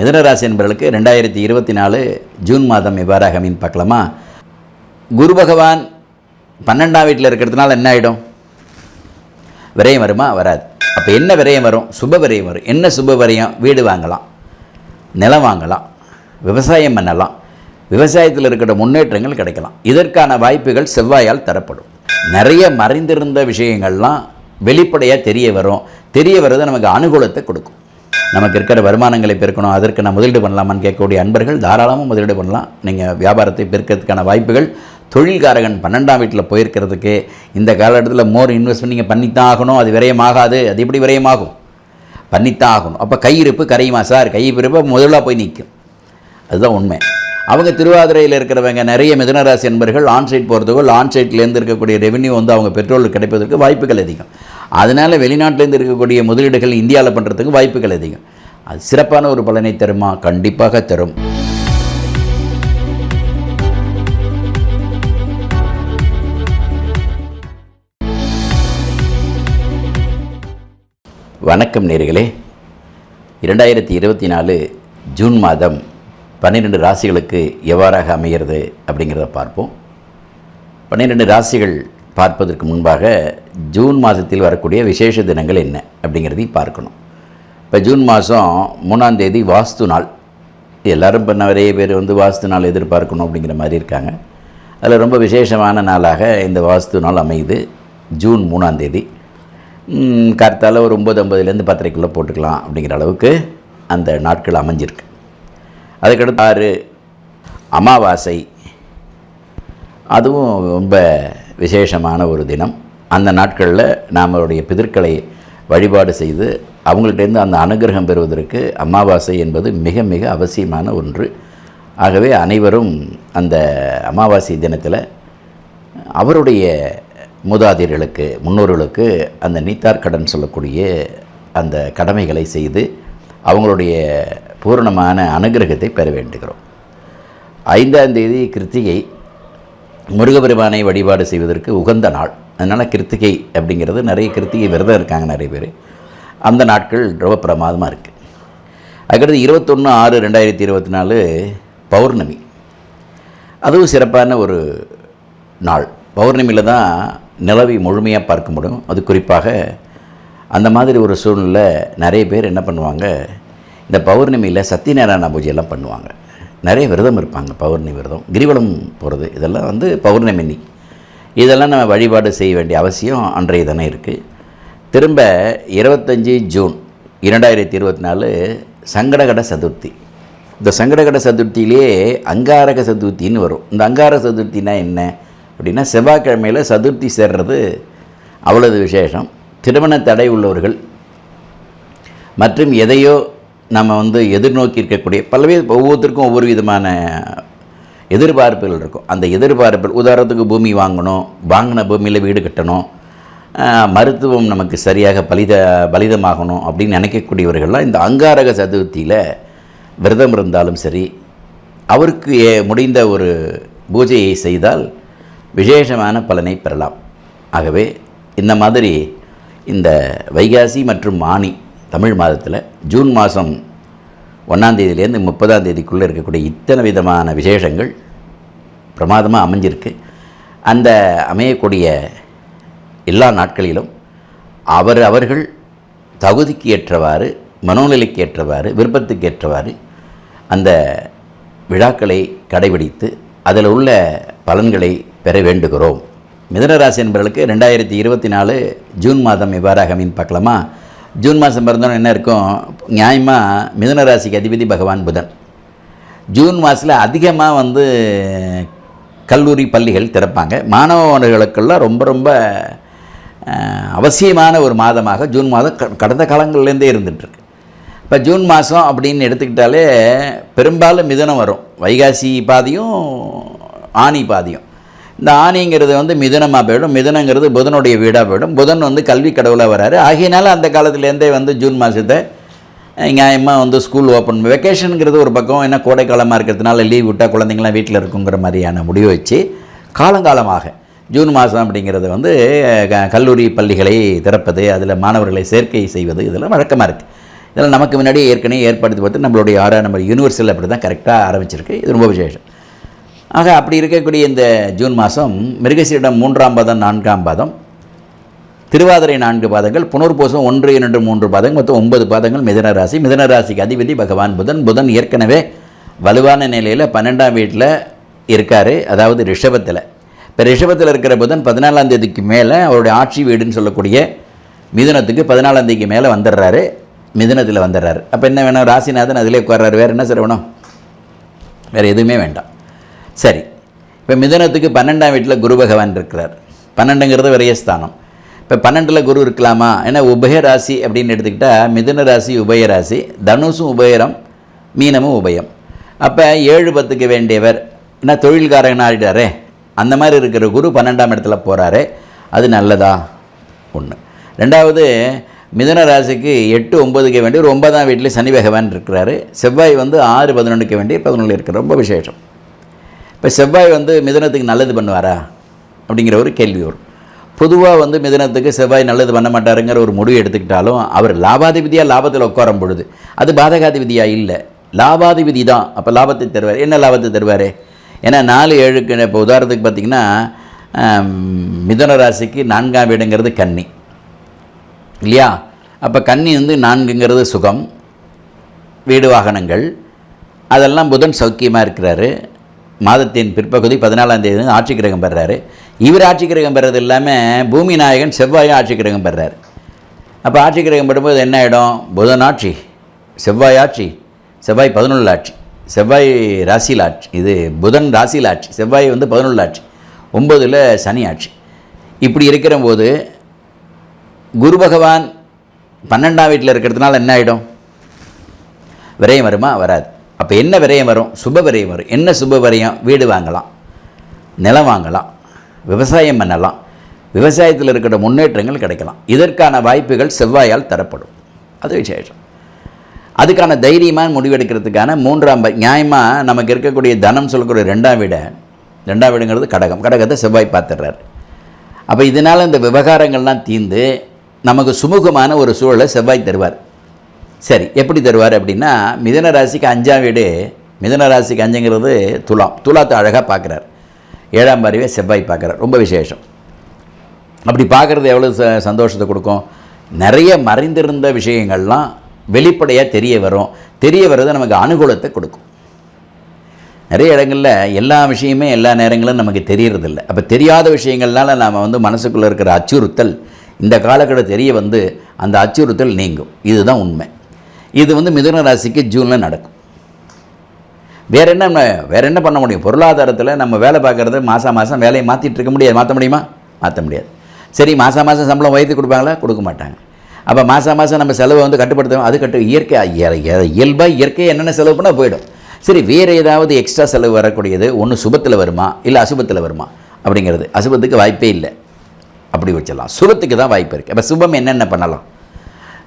மிதனராசி என்பவர்களுக்கு ரெண்டாயிரத்தி இருபத்தி நாலு ஜூன் மாதம் இவ்வாறாக மீன் பார்க்கலாமா? குரு பகவான் பன்னெண்டாம் வீட்டில் இருக்கிறதுனால என்ன ஆகிடும் விரயம் வருமா? வராது. அப்போ என்ன விரயம் வரும்? சுப விரயம் வரும். என்ன சுப விரயம்? வீடு வாங்கலாம் நிலம் வாங்கலாம் விவசாயம் பண்ணலாம் விவசாயத்தில் இருக்கிற முன்னேற்றங்கள் கிடைக்கலாம். இதற்கான வாய்ப்புகள் செவ்வாயால் தரப்படும். நிறைய மறைந்திருந்த விஷயங்கள்லாம் வெளிப்படையாக தெரிய வரும். தெரிய வர்றது நமக்கு அனுகூலத்தை கொடுக்கும். நமக்கு இருக்கிற வருமானங்களை பெருக்கணும் அதற்கு நான் முதலீடு பண்ணலாமான்னு கேட்கக்கூடிய அன்பர்கள் தாராளமாக முதலீடு பண்ணலாம். நீங்கள் வியாபாரத்தை பெருக்கிறதுக்கான வாய்ப்புகள் தொழில்காரகன் பன்னெண்டாம் வீட்டில் போயிருக்கிறதுக்கு இந்த காலகட்டத்தில் மோர் இன்வெஸ்ட்மெண்ட் நீங்கள் பண்ணித்தான் ஆகணும். அது விரயமாகாது. அது எப்படி விரயமாகும்? பண்ணித்தான் ஆகணும். அப்போ கையிருப்பு கரையுமா சார்? கையிருப்பு முதலாக போய் நிற்கும் அதுதான் உண்மை. அவங்க திருவாதிரையில் இருக்கிறவங்க நிறைய மிதனராசி என்பர்கள் ஆன்சைட் போகிறதுக்கோ ஆன்சைட்லேருந்து இருக்கக்கூடிய ரெவென்யூ வந்து அவங்க பெட்ரோல் கிடைப்பதற்கு வாய்ப்புகள் அதிகம். அதனால் வெளிநாட்டிலேருந்து இருக்கக்கூடிய முதலீடுகள் இந்தியாவில் பண்ணுறதுக்கு வாய்ப்புகள் அதிகம். அது சிறப்பான ஒரு பலனை தருமா? கண்டிப்பாக தரும். வணக்கம் நேர்களே. இரண்டாயிரத்தி இருபத்தி நாலு ஜூன் மாதம் பன்னிரெண்டு ராசிகளுக்கு எவ்வாறாக அமைகிறது அப்படிங்கிறத பார்ப்போம். பன்னிரெண்டு ராசிகள் பார்ப்பதற்கு முன்பாக ஜூன் மாதத்தில் வரக்கூடிய விசேஷ தினங்கள் என்ன அப்படிங்கிறதையும் பார்க்கணும். இப்போ ஜூன் மாதம் மூணாம் தேதி வாஸ்து நாள். எல்லோரும் இப்போ நிறைய பேர் வந்து வாஸ்து நாள் எதிர்பார்க்கணும் அப்படிங்கிற மாதிரி இருக்காங்க. அதில் ரொம்ப விசேஷமான நாளாக இந்த வாஸ்து நாள் அமையுது. ஜூன் மூணாம் தேதி. கருத்தால் ஒரு ஒம்பது ஐம்பதுலேருந்து பத்தரைக்குள்ளே போட்டுக்கலாம் அப்படிங்கிற அளவுக்கு அந்த நாட்கள் அமைஞ்சிருக்கு. அதுக்கடுத்து ஆறு அமாவாசை. அதுவும் ரொம்ப விசேஷமான ஒரு தினம். அந்த நாட்களில் நம்மளுடைய பிதற்களை வழிபாடு செய்து அவங்கள்ட்டேருந்து அந்த அனுகிரகம் பெறுவதற்கு அமாவாசை என்பது மிக மிக அவசியமான ஒன்று. ஆகவே அனைவரும் அந்த அமாவாசை தினத்தில் அவருடைய மூதாதையர்களுக்கு முன்னோர்களுக்கு அந்த நீத்தார் கடன் சொல்லக்கூடிய அந்த கடமைகளை செய்து அவங்களுடைய பூரணமான அனுகிரகத்தை பெற வேண்டுகிறோம். ஐந்தாம் தேதி கிருத்திகை முருகபெருமானை வழிபாடு செய்வதற்கு உகந்த நாள். அதனால் கிருத்திகை அப்படிங்கிறது நிறைய கிருத்திகை விரதம் இருக்காங்க நிறைய பேர். அந்த நாட்கள் ரொம்ப பிரமாதமாக இருக்குது அதுக்கடுத்து இருபத்தொன்று ஆறு ரெண்டாயிரத்தி இருபத்தி நாலு பௌர்ணமி. அதுவும் சிறப்பான ஒரு நாள். பௌர்ணமியில் தான் நிலவை முழுமையாக பார்க்க முடியும். அது குறிப்பாக அந்த மாதிரி ஒரு சூழ்நிலை நிறைய பேர் என்ன பண்ணுவாங்க இந்த பௌர்ணமியில் சத்யநாராயண பூஜையெல்லாம் பண்ணுவாங்க. நிறைய விரதம் இருப்பாங்க பௌர்ணமி விரதம். கிரிவலம் போகிறது இதெல்லாம் வந்து பௌர்ணமி அன்னைக்கு. இதெல்லாம் நம்ம வழிபாடு செய்ய வேண்டிய அவசியம் அன்றைய தினம் இருக்குது திரும்ப இருபத்தஞ்சி ஜூன் இரண்டாயிரத்தி இருபத்தி நாலு சங்கடகட சதுர்த்தி. இந்த சங்கடகட சதுர்த்தியிலே அங்காரக சதுர்த்தின்னு வரும். இந்த அங்காரக சதுர்த்தினா என்ன? அப்படின்னா செவ்வாய்க்கிழமையில் சதுர்த்தி சேர்றது அவ்வளவு விசேஷம். திருமண தடை உள்ளவர்கள் மற்றும் எதையோ நம்ம வந்து எதிர்நோக்கி இருக்கக்கூடிய பல்வேறு ஒவ்வொருத்தருக்கும் ஒவ்வொரு விதமான எதிர்பார்ப்புகள் இருக்கும். அந்த எதிர்பார்ப்புகள் உதாரணத்துக்கு பூமி வாங்கணும் வாங்கின பூமியில் வீடு கட்டணும் மருத்துவம் நமக்கு சரியாக பலித பலிதமாகணும் அப்படின்னு நினைக்கக்கூடியவர்கள்லாம் இந்த அங்காரக சதுர்த்தியில் விரதம் இருந்தாலும் சரி அவருக்கு ஏ- முடிந்த ஒரு பூஜையை செய்தால் விசேஷமான பலனை பெறலாம். ஆகவே இந்த மாதிரி இந்த வைகாசி மற்றும் ஆனி தமிழ் மாதத்தில் ஜூன் மாதம் ஒன்றாந்தேதியிலேருந்து முப்பதாம் தேதிக்குள்ளே இருக்கக்கூடிய இத்தனை விதமான விசேஷங்கள் பிரமாதமாக அமைஞ்சிருக்கு. அந்த அமையக்கூடிய எல்லா நாட்களிலும் அவர் அவர்கள் தகுதிக்கு ஏற்றவாறு மனோநிலைக்கு ஏற்றவாறு விருப்பத்துக்கு ஏற்றவாறு அந்த விழாக்களை கடைபிடித்து அதில் உள்ள பலன்களை பெற வேண்டுகிறோம். மிதனராசி என்பவர்களுக்கு ரெண்டாயிரத்தி இருபத்தி நாலு ஜூன் மாதம் இவ்வாறாக மீன் பார்க்கலாமா? ஜூன் மாதம் பிறந்தோம் என்ன இருக்கும்? நியாயமாக மிதனராசிக்கு அதிபதி பகவான் புதன். ஜூன் மாதத்தில் அதிகமாக வந்து கல்லூரி பள்ளிகள் திறப்பாங்க. மாணவர்களுக்கெல்லாம் ரொம்ப ரொம்ப அவசியமான ஒரு மாதமாக ஜூன் மாதம் க- கடந்த காலங்கள்லேருந்தே இருந்துகிட்ருக்கு இப்போ ஜூன் மாதம் அப்படின்னு எடுத்துக்கிட்டாலே பெரும்பாலும் மிதனம் வரும். வைகாசி பாதியும் ஆனி பாதியும். இந்த ஆணிங்கிறது வந்து மிதனமாக போயிடும். மிதனங்கிறது புதனுடைய வீடாக போயிடும். புதன் வந்து கல்வி கடவுளாக வராரு. ஆகையினால அந்த காலத்துலேருந்தே வந்து ஜூன் மாதத்தை நியாயமாக வந்து ஸ்கூல் ஓப்பன் வெக்கேஷனுங்கிறது ஒரு பக்கம் என்ன கோடைக்காலமாக இருக்கிறதுனால லீவ் விட்டால் குழந்தைங்களாம் வீட்டில் இருக்குங்கிற மாதிரியான முடிவு வச்சு காலங்காலமாக ஜூன் மாதம் அப்படிங்கிறது வந்து க- கல்லூரி பள்ளிகளை திறப்பது அதில் மாணவர்களை சேர்க்கை செய்வது இதெல்லாம் வழக்கமாக இருக்குது இதெல்லாம் நமக்கு முன்னாடியே ஏற்கனவே ஏற்படுத்தி பார்த்து நம்மளுடைய ஆறாம் நம்பர் யூனிவர்சல் அப்படி தான் கரெக்டாக ஆரம்பிச்சிருக்கு. இது ரொம்ப விசேஷம். ஆக அப்படி இருக்கக்கூடிய இந்த ஜூன் மாதம் மிருகசீரிடம் மூன்றாம் பாதம் நான்காம் பாதம் திருவாதிரை நான்கு பாதங்கள் புனர்பூசம் ஒன்று இரண்டு மூன்று பாதங்கள் மொத்தம் ஒன்பது பாதங்கள் மிதன ராசி. மிதன ராசிக்கு அதிபதி பகவான் புதன். புதன் ஏற்கனவே வலுவான நிலையில் பன்னெண்டாம் வீட்டில் இருக்கார். அதாவது ரிஷபத்தில். இப்போ ரிஷபத்தில் இருக்கிற புதன் பதினாலாம் தேதிக்கு மேலே அவருடைய ஆட்சி வீடுன்னு சொல்லக்கூடிய மிதுனத்துக்கு பதினாலாம் தேதிக்கு மேலே வந்துடுறாரு. மிதுனத்தில் வந்துடுறாரு. அப்போ என்ன வேணும்? ராசிநாதன் அதிலே உட்கார்றாரு. வேறு என்ன சார் வேணும் வேறு எதுவுமே வேண்டாம். சரி. இப்போ மிதனத்துக்கு பன்னெண்டாம் வீட்டில் குரு பகவான் இருக்கிறார். பன்னெண்டுங்கிறது விரயஸ்தானம் இப்போ பன்னெண்டில் குரு இருக்கலாமா? ஏன்னா உபய ராசி அப்படின்னு எடுத்துக்கிட்டால் மிதுன ராசி உபய ராசி தனுசும் உபயரம் மீனமும் உபயம். அப்போ ஏழு பத்துக்கு வேண்டியவர் என்ன தொழில்காரன் ஆடிட்டாரே அந்த மாதிரி இருக்கிற குரு பன்னெண்டாம் இடத்துல போகிறாரு அது நல்லதா? ஒன்று ரெண்டாவது மிதுன ராசிக்கு எட்டு ஒம்பதுக்கு வேண்டிய ஒரு ஒன்பதாம் வீட்டில் சனி பகவான் இருக்கிறாரு. செவ்வாய் வந்து ஆறு பதினொன்றுக்கு வேண்டிய பதினொன்று இருக்கிற ரொம்ப விசேஷம். இப்போ செவ்வாய் வந்து மிதனத்துக்கு நல்லது பண்ணுவாரா? அப்படிங்கிற ஒரு கேள்வி வரும். பொதுவாக வந்து மிதுனத்துக்கு செவ்வாய் நல்லது பண்ண மாட்டாருங்கிற ஒரு முடிவு எடுத்துக்கிட்டாலும் அவர் லாபாதிபதியாக லாபத்தில் உட்காரும் பொழுது அது பாதகாதிபதியாக இல்லை. லாபாதிபதி தான். அப்போ லாபத்தை தருவார். என்ன லாபத்தை தருவார்? ஏன்னா நாலு ஏழுக்கு இப்போ உதாரணத்துக்கு பார்த்திங்கன்னா மிதன ராசிக்கு நான்காம் வீடுங்கிறது கன்னி. இல்லையா? அப்போ கன்னி வந்து நான்குங்கிறது சுகம் வீடு வாகனங்கள் அதெல்லாம் புதன் சௌக்கியமாக இருக்கிறாரு. மாதத்தின் பிற்பகுதி பதினாலாம் தேதி ஆட்சி கிரகம் பெறாரு இவர் ஆட்சி கிரகம் பெறது இல்லாமல் பூமி நாயகன் செவ்வாயும் ஆட்சி கிரகம் பெறாரு அப்போ ஆட்சி கிரகம் பெறும்போது என்ன ஆகிடும் புதன் ஆட்சி செவ்வாய் ஆட்சி செவ்வாய் பதினொன்று ஆட்சி செவ்வாய் ராசியில் ஆட்சி இது புதன் ராசியில் ஆட்சி செவ்வாய் வந்து பதினொன்று ஆட்சி ஒம்பதில் சனி ஆட்சி. இப்படி இருக்கிற போது குரு பகவான் பன்னெண்டாம் வீட்டில் இருக்கிறதுனால என்ன ஆகிடும் விரயம் வருமா? வராது. அப்போ என்ன விரயம் வரும்? சுப விரயம் வரும். என்ன சுப விரயம்? வீடு வாங்கலாம். நிலம் வாங்கலாம். விவசாயம் பண்ணலாம். விவசாயத்தில் இருக்கிற முன்னேற்றங்கள் கிடைக்கலாம். இதற்கான வாய்ப்புகள் செவ்வாயால் தரப்படும். அது விசேஷம். அதுக்கான தைரியமாக முடிவெடுக்கிறதுக்கான மூன்றாம் நியாயமாக நமக்கு இருக்கக்கூடிய தனம் சொல்லக்கூடிய ரெண்டாம் வீட ரெண்டாம் வீடுங்கிறது கடகம். கடகத்தை செவ்வாய் பார்த்துடுறாரு. அப்போ இதனால் இந்த விவகாரங்கள்லாம் தீர்ந்து நமக்கு சுமூகமான ஒரு சூழலை செவ்வாய் தருவார். சரி எப்படி தருவார் அப்படின்னா மிதன ராசிக்கு அஞ்சாம் வீடு மிதன ராசிக்கு அஞ்சுங்கிறது துலாம். துலாத்தை அழகாக பார்க்குறார். ஏழாம் பார்வையை செவ்வாய் பார்க்குறார். ரொம்ப விசேஷம். அப்படி பார்க்குறது எவ்வளோ ச சந்தோஷத்தை கொடுக்கும்? நிறைய மறைந்திருந்த விஷயங்கள்லாம் வெளிப்படையாக தெரிய வரும். தெரிய வர்றது நமக்கு அனுகூலத்தை கொடுக்கும். நிறைய இடங்களில் எல்லா விஷயமே எல்லா நேரங்களும் நமக்கு தெரியறதில்ல. அப்போ தெரியாத விஷயங்கள்னால நாம் வந்து மனசுக்குள்ளே இருக்கிற அச்சுறுத்தல் இந்த காலகட்டம் தெரிய வந்து அந்த அச்சுறுத்தல் நீங்கும். இதுதான் உண்மை. இது வந்து மிதுன ராசிக்கு ஜூனில் நடக்கும். வேறு என்ன நம்ம- என்ன பண்ண முடியும்? பொருளாதாரத்தில் நம்ம வேலை பார்க்குறது மாதம் மாதம் வேலையை மாற்றிட்டு இருக்க முடியாது. மாற்ற முடியுமா? மாற்ற முடியாது. சரி மாதம் மாதம் சம்பளம் உயர்த்தி கொடுப்பாங்களா? கொடுக்க மாட்டாங்க. அப்போ மாதம் மாதம் நம்ம செலவை வந்து கட்டுப்படுத்தணும். அது கட்டு இயற்கை இயல்பாக இயற்கை என்னென்ன செலவு பண்ணால் போயிடும். சரி வேறு ஏதாவது எக்ஸ்ட்ரா செலவு வரக்கூடியது ஒன்று சுபத்தில் வருமா? இல்லை அசுபத்தில் வருமா? அப்படிங்கிறது. அசுபத்துக்கு வாய்ப்பே இல்லை. அப்படி வச்சிடலாம். சுபத்துக்கு தான் வாய்ப்பு இருக்குது அப்போ சுபம் என்னென்ன பண்ணலாம்?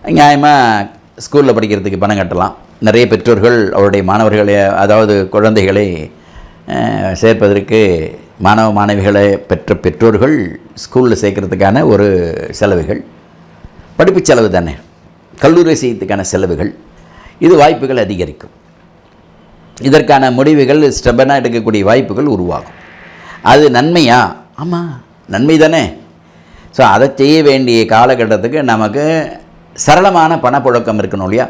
நியாயமாக ஸ்கூலில் படிக்கிறதுக்கு பணம் கட்டலாம். நிறைய பெற்றோர்கள் அவருடைய மாணவர்களை அதாவது குழந்தைகளை சேர்ப்பதற்கு மாணவ மாணவிகளை பெற்ற பெற்றோர்கள் ஸ்கூலில் சேர்க்கறதுக்கான ஒரு செலவுகள். படிப்பு செலவு தானே. கல்லூரி செய்யறதுக்கான செலவுகள். இது வாய்ப்புகள் அதிகரிக்கும். இதற்கான முடிவுகள் ஸ்டெபனாக எடுக்கக்கூடிய வாய்ப்புகள் உருவாகும். அது நன்மையா? ஆமாம் நன்மை தானே. ஸோ அதை செய்ய வேண்டிய காலகட்டத்துக்கு நமக்கு சரளமான பணப்புழக்கம் இருக்கணும் இல்லையா?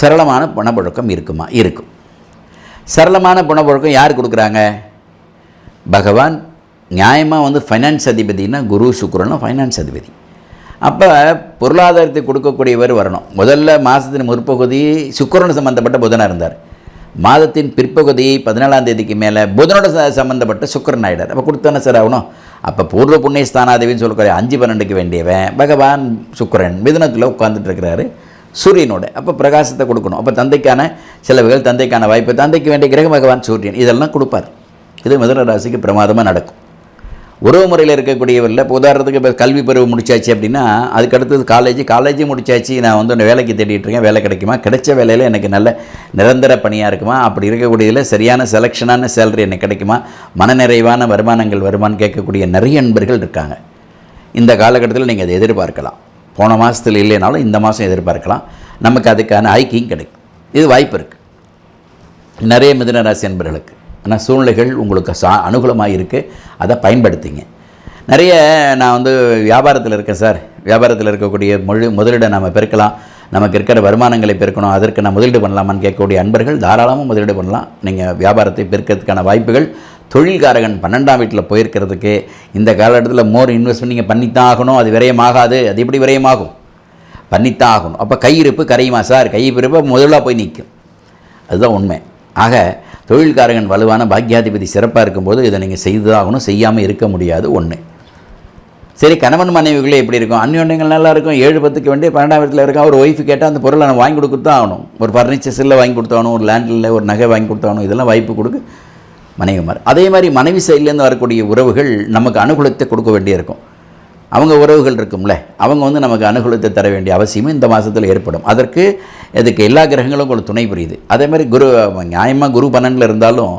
சரளமான பணப்புழக்கம் இருக்குமா? இருக்கும். சரளமான பணப்புழக்கம் யார் கொடுக்குறாங்க? பகவான் நியாயமாக வந்து ஃபைனான்ஸ் அதிபதினா குரு சுக்கிரனும் ஃபைனான்ஸ் அதிபதி. அப்போ பொருளாதாரத்தை கொடுக்கக்கூடியவர் வரணும். முதல்ல மாதத்தின் முற்பகுதி சுக்கிரன் சம்மந்தப்பட்ட புதனாக இருந்தார். மாதத்தின் பிற்பகுதி பதினேழாம் தேதிக்கு மேலே புதனோட ச சம்மந்தப்பட்ட சுக்கிரன் ஆகிடார் அப்போ கொடுத்தானே சார் ஆகணும். அப்போ பூர்வ புண்ணிய ஸ்தானாதிபதினு சொல்லக்கூடிய அஞ்சு பன்னெண்டுக்கு வேண்டியவன். பகவான் சுக்கிரன் மிதுனத்தில் உட்கார்ந்துட்டு இருக்கிறாரு. சூரியனோட. அப்போ பிரகாசத்தை கொடுக்கணும். அப்போ தந்தைக்கான செலவுகள் தந்தைக்கான வாய்ப்பு தந்தைக்கு வேண்டிய கிரக பகவான் சூரியன் இதெல்லாம் கொடுப்பார். இது மிதுன ராசிக்கு பிரமாதமாக நடக்கும். உறவு முறையில் இருக்கக்கூடியவரில் இப்போ உதாரணத்துக்கு இப்போ கல்வி பருவம் முடிச்சாச்சு அப்படின்னா அதுக்கு அடுத்தது காலேஜ் காலேஜ் முடிச்சாச்சு நான் வந்து ஒன்று வேலைக்கு தேடிட்டு இருக்கேன் வேலை கிடைக்குமா? கிடைச்ச வேலையில் எனக்கு நல்ல நிரந்தர பணியாக இருக்குமா? அப்படி இருக்கக்கூடியதில் சரியான செலெக்ஷனான சேலரி எனக்கு கிடைக்குமா? மனநிறைவான வருமானங்கள் வருமானு கேட்கக்கூடிய நிறைய நண்பர்கள் இருக்காங்க. இந்த காலகட்டத்தில் நீங்கள் அதை எதிர்பார்க்கலாம். போன மாதத்தில் இல்லைனாலும் இந்த மாதம் எதிர்பார்க்கலாம். நமக்கு அதுக்கான ஐக்கியம் கிடைக்கும். இது வாய்ப்பு இருக்குது நிறைய மிதனராசி நண்பர்களுக்கு ஆனால் சூழ்நிலைகள் உங்களுக்கு சா அனுகூலமாக இருக்குது அதை பயன்படுத்திங்க. நிறைய நான் வந்து வியாபாரத்தில் இருக்கேன் சார். வியாபாரத்தில் இருக்கக்கூடிய மொழி முதலீடை நம்ம பெருக்கலாம். நமக்கு இருக்கிற வருமானங்களை பெருக்கணும். அதற்கு நான் முதலீடு பண்ணலாமான்னு கேட்கக்கூடிய அன்பர்கள் தாராளமாக முதலீடு பண்ணலாம். நீங்கள் வியாபாரத்தை பெருக்கிறதுக்கான வாய்ப்புகள் தொழில்காரகன் பன்னெண்டாம் வீட்டில் போயிருக்கிறதுக்கு இந்த காலகட்டத்தில் மோர் இன்வெஸ்ட்மெண்ட் நீங்கள் பண்ணித்தான் ஆகணும். அது விரயமாகாது. அது எப்படி விரயமாகும்? பண்ணித்தான் ஆகணும். அப்போ கையிருப்பு கரையுமா சார்? கையிருப்பு முதலாக போய் நிற்கும். அதுதான் உண்மை. ஆக தொழில்காரகன் வலுவான பாக்கியாதிபதி சிறப்பாக இருக்கும்போது இதை நீங்கள் செய்ததாகணும் செய்யாமல் இருக்க முடியாது ஒன்று சரி கணவன் மனைவிகளே எப்படி இருக்கும்? அந்யோன்யங்கள் நல்லா இருக்கும் ஏழு பத்துக்கு வேண்டிய பன்னெண்டாம் இடத்துல இருக்கும் ஒரு ஒய்ஃபு கேட்டால் அந்த பொருளை நான் வாங்கி கொடுத்து தான் ஆகணும். ஒரு ஃபர்னிச்சர்ஸில் வாங்கி கொடுத்தாகணும் ஒரு லேண்டில் ஒரு நகை வாங்கி கொடுத்தாகணும் இதெல்லாம் வாய்ப்பு கொடுக்கு. மனைவிமார். அதே மாதிரி மனைவி சைட்லேருந்து வரக்கூடிய உறவுகள் நமக்கு அனுகூலத்தை கொடுக்க வேண்டியிருக்கும். அவங்க உறவுகள் இருக்கும்ல அவங்க வந்து நமக்கு அனுகூலத்தை தர வேண்டிய அவசியமும் இந்த மாதத்தில் ஏற்படும். அதற்கு இதுக்கு எல்லா கிரகங்களும் உங்களுக்கு துணை புரியுது. அதே மாதிரி குரு நியாயமாக குரு பன்னெண்டில் இருந்தாலும்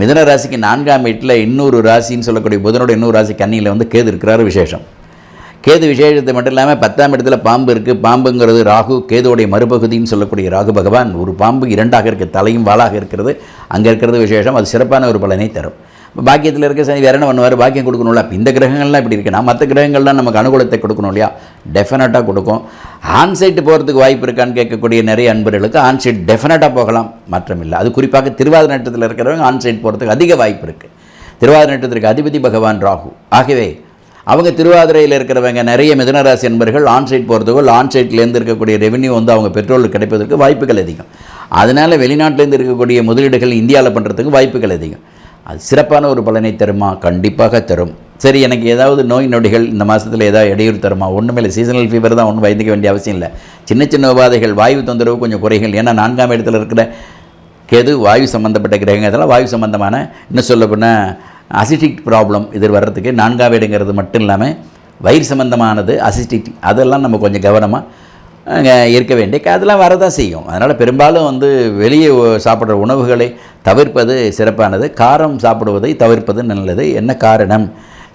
மிதன ராசிக்கு நான்காம் வீட்டில் இன்னொரு ராசின்னு சொல்லக்கூடிய புதனோட இன்னொரு ராசி கன்னியில் வந்து கேது இருக்கிறாரு விசேஷம். கேது விசேஷத்தை மட்டும் இல்லாமல் பத்தாம் இடத்துல பாம்பு இருக்குது பாம்புங்கிறது ராகு கேதுவோடைய மறுபகுதின்னு சொல்லக்கூடிய ராகு பகவான். ஒரு பாம்பு இரண்டாக இருக்க தலையும் வாளாக இருக்கிறது. அங்கே இருக்கிறது விசேஷம். அது சிறப்பான ஒரு பலனை தரும். பாக்கியத்தில் இருக்க சனி வேற என்ன பண்ணுவார்? பாக்கியம் கொடுக்கணும்ல. இந்த கிரகங்கள்லாம் இப்படி இருக்குன்னா மற்ற கிரகங்கள்லாம் நமக்கு அனுகூலத்தை கொடுக்கணும் இல்லையா? டெஃபினட்டாக கொடுக்கும். ஆன்சைட்டு போகிறதுக்கு வாய்ப்பு இருக்கான்னு கேட்கக்கூடிய நிறைய அன்பர்களுக்கு ஆன்சைட் டெஃபினட்டாக போகலாம். மாற்றம் இல்லை அது குறிப்பாக திருவாதிரை நட்சத்திரத்தில் இருக்கிறவங்க ஆன்சைட் போகிறதுக்கு அதிக வாய்ப்பு இருக்குது திருவாதிரை நட்சத்திரத்துக்கு அதிபதி பகவான் ராகு. ஆகவே அவங்க திருவாதிரையில் இருக்கிறவங்க நிறைய மிதனராசி என்பர்கள் ஆன்சைட் போகிறதுக்கோ இல்லை ஆன்சைட்லேருந்து இருக்கக்கூடிய ரெவென்யூ வந்து அவங்க பெட்ரோல் கிடைப்பதற்கு வாய்ப்புகள் அதிகம். அதனால் வெளிநாட்டிலேருந்து இருக்கக்கூடிய முதலீடுகள் இந்தியாவில் பண்ணுறதுக்கு வாய்ப்புகள் அதிகம். அது சிறப்பான ஒரு பலனை தருமா? கண்டிப்பாக தரும். சரி எனக்கு ஏதாவது நோய் நொடிகள் இந்த மாதத்தில் ஏதாவது இடையூறு தருமா? ஒன்றுமே இல்லை சீசனல் ஃபீவர் தான் ஒன்றும் பயந்துக்க வேண்டிய அவசியம் இல்லை. சின்ன சின்ன உபாதைகள் வாயு தொந்தரவு கொஞ்சம் குறைகள். ஏன்னா நான்காம் இடத்துல இருக்கிற கேது வாயு சம்மந்தப்பட்ட கிரகங்கள் இதெல்லாம் வாயு சம்மந்தமான இன்னும் சொல்ல போனால் அசிட்டிக் ப்ராப்ளம் இது வர்றதுக்கு நான்காம் இடங்கிறது மட்டும் இல்லாமல் வயிறு சம்மந்தமானது அசிட்டிக் அதெல்லாம் நம்ம கொஞ்சம் கவனமாக இருக்க வேண்டிய அதெல்லாம் வரதான் செய்யும். அதனால் பெரும்பாலும் வந்து வெளியே சாப்பிட்ற உணவுகளை தவிர்ப்பது சிறப்பானது. காரம் சாப்பிடுவதை தவிர்ப்பது நல்லது. என்ன காரணம்?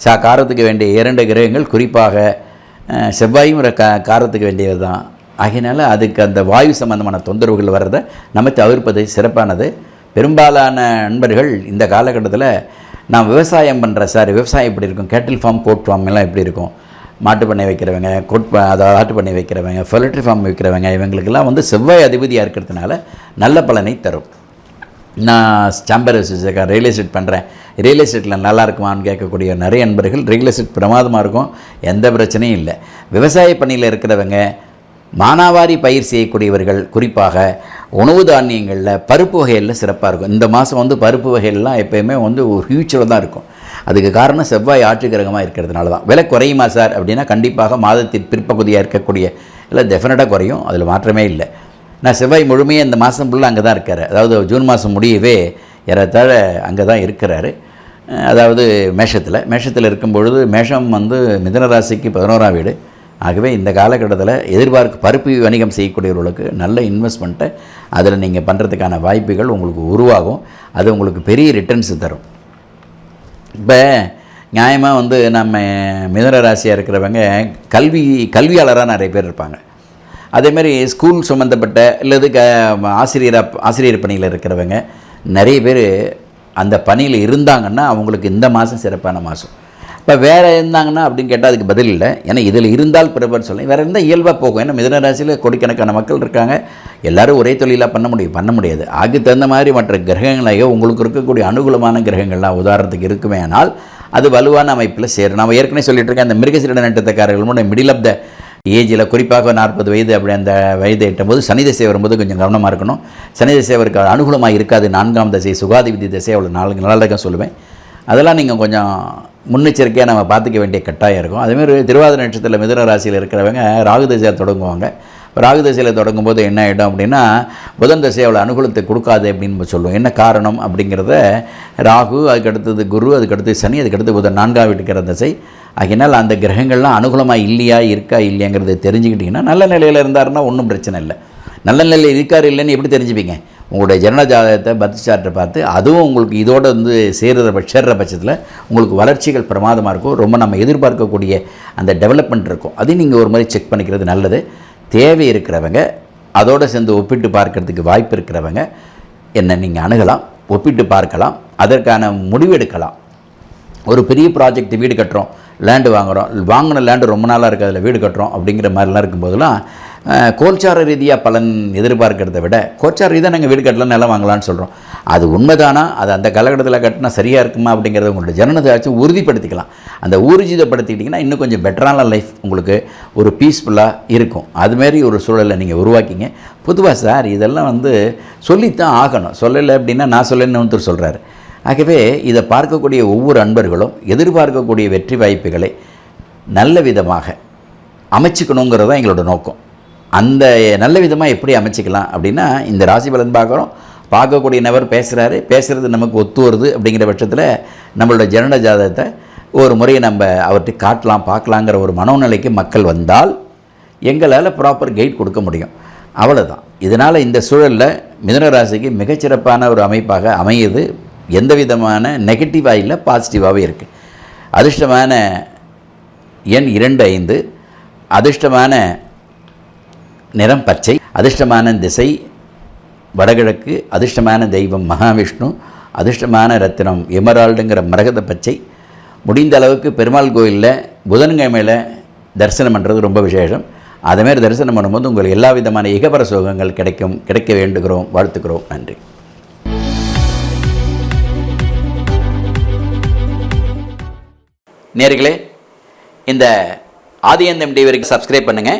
சா காரத்துக்கு வேண்டிய இரண்டு கிரகங்கள் குறிப்பாக செவ்வாயும் க கா காரத்துக்கு வேண்டியது தான் ஆகையினால அதுக்கு அந்த வாயு சம்பந்தமான தொந்தரவுகள் வர்றதை நம்ம தவிர்ப்பது சிறப்பானது. பெரும்பாலான நண்பர்கள் இந்த காலகட்டத்தில் நான் விவசாயம் பண்ணுறேன் சார். விவசாயம் எப்படி இருக்கும்? கேட்டில் ஃபார்ம் கோட் ஃபார்ம் எல்லாம் எப்படி இருக்கும்? மாட்டு பண்ணை வைக்கிறவங்க கொட் ப- அதாவது ஆட்டு பண்ணை வைக்கிறவங்க ஃபெலட்ரி ஃபார்ம் வைக்கிறவங்க இவங்களுக்கெல்லாம் வந்து செவ்வாய் அதிபதியாக இருக்கிறதுனால நல்ல பலனை தரும். நான் சாம்பர் ரியல் எஸ்டேட் பண்ணுறேன் ரியல் எஸ்டேட்டில் நல்லா இருக்குமான்னு கேட்கக்கூடிய நிறைய நண்பர்கள் ரியல் எஸ்டேட் பிரமாதமாக இருக்கும் எந்த பிரச்சனையும் இல்லை. விவசாய பணியில் இருக்கிறவங்க மானாவாரி பயிர் செய்யக்கூடியவர்கள் குறிப்பாக உணவு தானியங்களில் பருப்பு வகைகளில் சிறப்பாக இருக்கும். இந்த மாதம் வந்து பருப்பு வகைகள்லாம் எப்பயுமே வந்து ஒரு ஃபியூச்சரில் தான் இருக்கும். அதுக்கு காரணம் செவ்வாய் ஆட்சி கிரகமாக இருக்கிறதுனால தான். விலை குறையுமா சார்? அப்படின்னா கண்டிப்பாக மாதத்தின் பிற்பகுதியாக இருக்கக்கூடிய இல்லை டெஃபினட்டாக குறையும். அதில் மாற்றமே இல்லை. நான் செவ்வாய் முழுமையாக இந்த மாதம் ஃபுல்லாக அங்கே தான் இருக்கார். அதாவது ஜூன் மாதம் முடியவே ஏறத்தாழ அங்கே தான் இருக்கிறாரு. அதாவது மேஷத்தில். மேஷத்தில் இருக்கும் பொழுது மேஷம் வந்து மிதனராசிக்கு பதினோராம் வீடு. ஆகவே இந்த காலகட்டத்தில் எதிர்பார்க்க பருப்பு வணிகம் செய்யக்கூடியவர்களுக்கு நல்ல இன்வெஸ்ட்மெண்ட்டை அதில் நீங்கள் பண்ணுறதுக்கான வாய்ப்புகள் உங்களுக்கு உருவாகும். அது உங்களுக்கு பெரிய ரிட்டர்ன்ஸ் தரும். இப்போ நியாயமாக வந்து நம்ம மிதன ராசியாக இருக்கிறவங்க கல்வி கல்வியாளராக நிறைய பேர் இருப்பாங்க. அதேமாதிரி ஸ்கூல் சம்மந்தப்பட்ட இல்லது க ஆசிரியராக ஆசிரியர் பணியில் இருக்கிறவங்க நிறைய பேர் அந்த பணியில் இருந்தாங்கன்னா அவங்களுக்கு இந்த மாதம் சிறப்பான மாதம் இப்போ வேறு இருந்தாங்கன்னா அப்படின்னு கேட்டால் அதுக்கு பதில் இல்லை. ஏன்னா இதில் இருந்தால் பிறப்பர் சொல்லி வேறு இருந்தால் இயல்பாக போகும். ஏன்னா மிதுன ராசியில் கோடிக்கணக்கான மக்கள் இருக்காங்க. எல்லோரும் ஒரே தொழிலாக பண்ண முடியும். பண்ண முடியாது. அதுக்கு தகுந்த மாதிரி மற்ற கிரகங்களாக உங்களுக்கு இருக்கக்கூடிய அனுகூலமான கிரகங்கள்லாம் உதாரணத்துக்கு இருக்குமே ஆனால் அது வலுவான அமைப்பில் சேரும். நான் ஏற்கனவே சொல்லிட்டு இருக்கேன் அந்த மிருகசீட நட்சத்திரக்காரர்களோட மிடில் ஆஃப் த ஏஜில் குறிப்பாக நாற்பது வயது அப்படி அந்த வயது எட்டும்போது சனி தசை வரும்போது கொஞ்சம் கவனமாக இருக்கணும். சனி திசை அவருக்கு அனுகூலமாக இருக்காது. நான்காம் தசை சுகாதிபதி தசை அவ்வளோ நாலு நல்லா இருக்க சொல்லுவேன். அதெல்லாம் நீங்கள் கொஞ்சம் முன்னெச்சரிக்கையாக நம்ம பார்த்துக்க வேண்டிய கட்டாயம் இருக்கும். அதேமாதிரி திருவாதிரை நட்சத்திரத்தில் மிதுன ராசியில் இருக்கிறவங்க ராகு திசையில் தொடங்குவாங்க. ராகு திசையில் தொடங்கும்போது என்ன ஆகிடும் அப்படின்னா புதன் திசை அவ்வளோ அனுகூலத்தை கொடுக்காது அப்படின்னு சொல்லுவோம். என்ன காரணம் அப்படிங்கிறத ராகு அதுக்கடுத்தது குரு அதுக்கடுத்து சனி அதுக்கு அடுத்து புதன் நான்காம் வீட்டுக்கிற திசை. ஆகினால் அந்த கிரகங்கள்லாம் அனுகூலமாக இல்லையா இருக்கா இல்லையாங்கிறத தெரிஞ்சுக்கிட்டிங்கன்னா நல்ல நிலையில் இருந்தாருன்னா ஒன்றும் பிரச்சனை இல்லை. நல்ல நிலையில் இருக்கார் இல்லைன்னு எப்படி தெரிஞ்சுப்பீங்க? உங்களுடைய ஜன ஜாதகத்தை பர்த் சார்ட்டை பார்த்து அதுவும் உங்களுக்கு இதோட வந்து சேர்கிற சேர்கிற பட்சத்தில் உங்களுக்கு வளர்ச்சிகள் பிரமாதமாக இருக்கும். ரொம்ப நம்ம எதிர்பார்க்கக்கூடிய அந்த டெவலப்மெண்ட் இருக்கும். அதையும் நீங்கள் ஒரு மாதிரி செக் பண்ணிக்கிறது நல்லது. தேவை இருக்கிறவங்க அதோடு சேர்ந்து ஒப்பிட்டு பார்க்கறதுக்கு வாய்ப்பு இருக்கிறவங்க என்னை நீங்கள் அணுகலாம் ஒப்பிட்டு பார்க்கலாம் அதற்கான முடிவு எடுக்கலாம். ஒரு பெரிய ப்ராஜெக்ட் வீடு கட்டுறோம் லேண்டு வாங்குகிறோம் வாங்கின லேண்டு ரொம்ப நாளாக இருக்குது அதில் வீடு கட்டுறோம் அப்படிங்கிற மாதிரிலாம் இருக்கும்போதெல்லாம் கோல்சார ரீதியாக பலன் எதிர்பார்க்கிறத விட கோச்சார ரீதியாக நாங்கள் வீடு கட்டலாம் நிலம் வாங்கலாம்னு சொல்கிறோம் அது உண்மைதானா? அது அந்த காலகட்டத்தில் கட்டினா சரியாக இருக்குமா அப்படிங்கிறத உங்களோட ஜனனதாச்சும் உறுதிப்படுத்திக்கலாம். அந்த ஊர்ஜிதப்படுத்திக்கிட்டிங்கன்னா இன்னும் கொஞ்சம் பெட்டரான லைஃப் உங்களுக்கு ஒரு பீஸ்ஃபுல்லாக இருக்கும். அதுமாரி ஒரு சூழலை நீங்கள் உருவாக்கிங்க. பொதுவாக சார் இதெல்லாம் வந்து சொல்லித்தான் ஆகணும். சொல்லலை அப்படின்னா நான் சொல்லலைன்னு ஒருத்தர் சொல்கிறாரு ஆகவே இதை பார்க்கக்கூடிய ஒவ்வொரு அன்பர்களும் எதிர்பார்க்கக்கூடிய வெற்றி வாய்ப்புகளை நல்ல விதமாக அமைச்சுக்கணுங்கிறது தான் எங்களோட நோக்கம். அந்த நல்ல விதமாக எப்படி அமைச்சிக்கலாம் அப்படின்னா இந்த ராசி பலன் பார்க்குறோம். பார்க்கக்கூடிய நபர் பேசுகிறாரு பேசுகிறது நமக்கு ஒத்து வருது அப்படிங்கிற பட்சத்தில் நம்மளோட ஜனன ஜாதகத்தை ஒரு முறையை நம்ம அவர்கிட்ட காட்டலாம் பார்க்கலாங்கிற ஒரு மனோநிலைக்கு மக்கள் வந்தால் எங்களால் ப்ராப்பர் கைட் கொடுக்க முடியும். அவ்வளோதான் இதனால் இந்த சூழலில் மிதன ராசிக்கு மிகச்சிறப்பான ஒரு அமைப்பாக அமையுது. எந்த விதமான நெகட்டிவாக இல்லை பாசிட்டிவாகவே இருக்குது அதிர்ஷ்டமான எண் இரண்டு ஐந்து. அதிர்ஷ்டமான நிறம் பச்சை அதிர்ஷ்டமான திசை வடகிழக்கு அதிர்ஷ்டமான தெய்வம் மகாவிஷ்ணு அதிர்ஷ்டமான ரத்தினம் எமரால்டுங்கிற மரகத பச்சை. முடிந்த அளவுக்கு பெருமாள் கோயிலில் புதன்கிழமையில் தரிசனம் பண்ணுறது ரொம்ப விசேஷம். அதேமாரி தரிசனம் பண்ணும்போது உங்களுக்கு எல்லா விதமான இகபர சோகங்கள் கிடைக்கும் கிடைக்க வேண்டுகிறோம் வாழ்த்துக்கிறோம். நன்றி. நேர்களே இந்த ஆதியந்தம் டிவிக்கு சப்ஸ்கிரைப் பண்ணுங்கள்